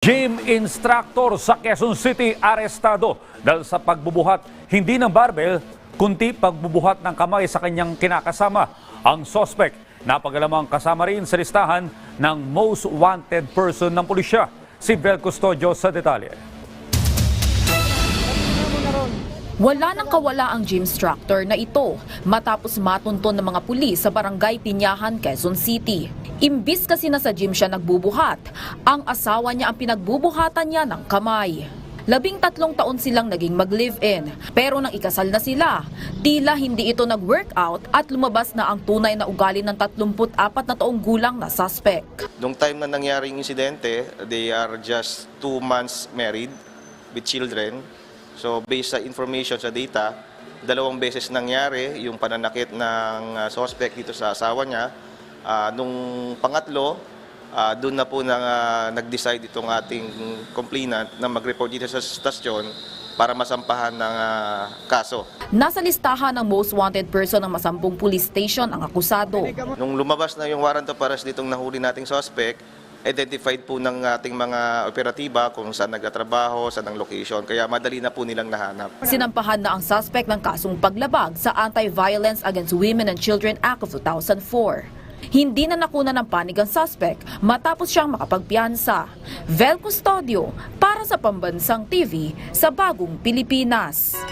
Gym instructor sa Quezon City arestado dahil sa pagbubuhat hindi ng barbell kundi pagbubuhat ng kamay sa kanyang kinakasama. Ang suspect napagalamang kasama rin sa listahan ng most wanted person ng pulisya. Si Bel Custodio sa detalye. Wala nang kawala ang gym instructor na ito matapos matunton ng mga pulis sa barangay Pinyahan, Quezon City. Imbis kasi na sa gym siya nagbubuhat, ang asawa niya ang pinagbubuhatan niya ng kamay. Labing tatlong taon silang naging mag-live-in, pero nang ikasal na sila, tila hindi ito nag-workout at lumabas na ang tunay na ugali ng 34 na taong gulang na suspect. Nung time na nangyari yung insidente, they are just two months married with children. So based sa information sa data, dalawang beses nangyari yung pananakit ng uh, suspect dito sa asawa niya. Ah, nung pangatlo, ah, doon na po na, ah, nag-decide itong ating complainant na mag-report dito sa stasyon para masampahan ng ah, kaso. Nasa listahan ng most wanted person ng Masampung Police Station ang akusado. Nung lumabas na yung warrant of arrest ditong nahuli nating suspect, identified po ng ating mga operatiba kung saan nagtatrabaho, saan ang location. Kaya madali na po nilang nahanap. Sinampahan na ang suspect ng kasong paglabag sa Anti-Violence Against Women and Children Act of 2004. Hindi na nakuna ng panig ang suspect matapos siyang makapagpiyansa. Vel Custodio para sa Pambansang TV sa Bagong Pilipinas.